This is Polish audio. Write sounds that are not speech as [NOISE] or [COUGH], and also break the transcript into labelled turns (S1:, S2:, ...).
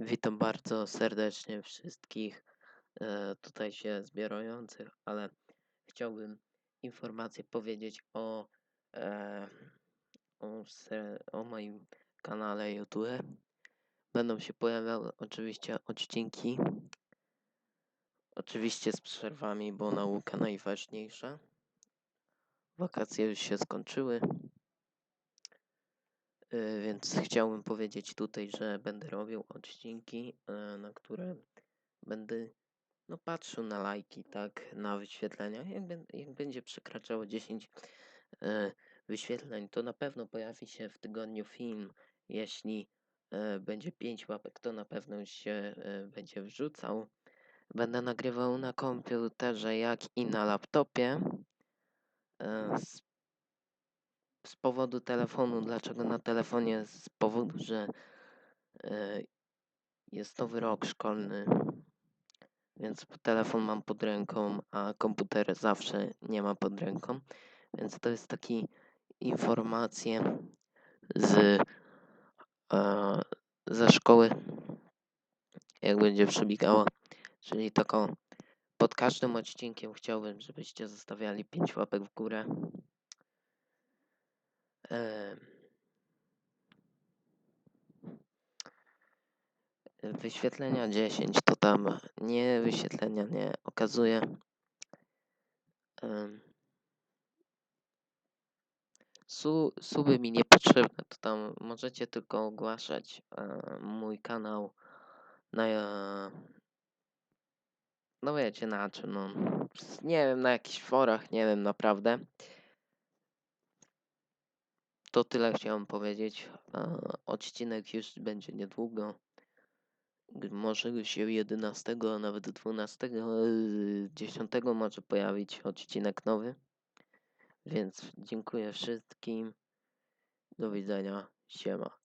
S1: Witam bardzo serdecznie wszystkich e, tutaj się zbierających, ale chciałbym informację powiedzieć o, e, o, o moim kanale YouTube. Będą się pojawiały oczywiście odcinki, oczywiście z przerwami, bo nauka najważniejsza. Wakacje już się skończyły. Y, Więc [LAUGHS] chciałbym powiedzieć tutaj, że będę robił odcinki, e, na które będę no, patrzył na lajki, tak, na wyświetlenia. Jak, jak będzie przekraczało 10 e, wyświetleń, to na pewno pojawi się w tygodniu film. Jeśli będzie 5 łapek, to na pewno się będzie wrzucał. Będę nagrywał na komputerze, jak i na laptopie. Z powodu telefonu. Dlaczego na telefonie? Z powodu, że e, jest nowy rok szkolny, więc telefon mam pod ręką, a komputer zawsze nie ma pod ręką. Więc to jest taki informacje z e, ze szkoły, jak będzie przebiegała. Czyli taką pod każdym odcinkiem chciałbym, żebyście zostawiali 5 łapek w górę. Wyświetlenia 10 to tam nie wyświetlenia nie okazuje. Su, suby mi niepotrzebne, to tam możecie tylko ogłaszać e, mój kanał na e, no wiecie na czym, no nie wiem, na jakichś forach, nie wiem naprawdę. To tyle chciałem powiedzieć. Odcinek już będzie niedługo. Może się 11, a nawet 12, e, 10 może pojawić odcinek nowy. Więc dziękuję wszystkim. Do widzenia. Siema.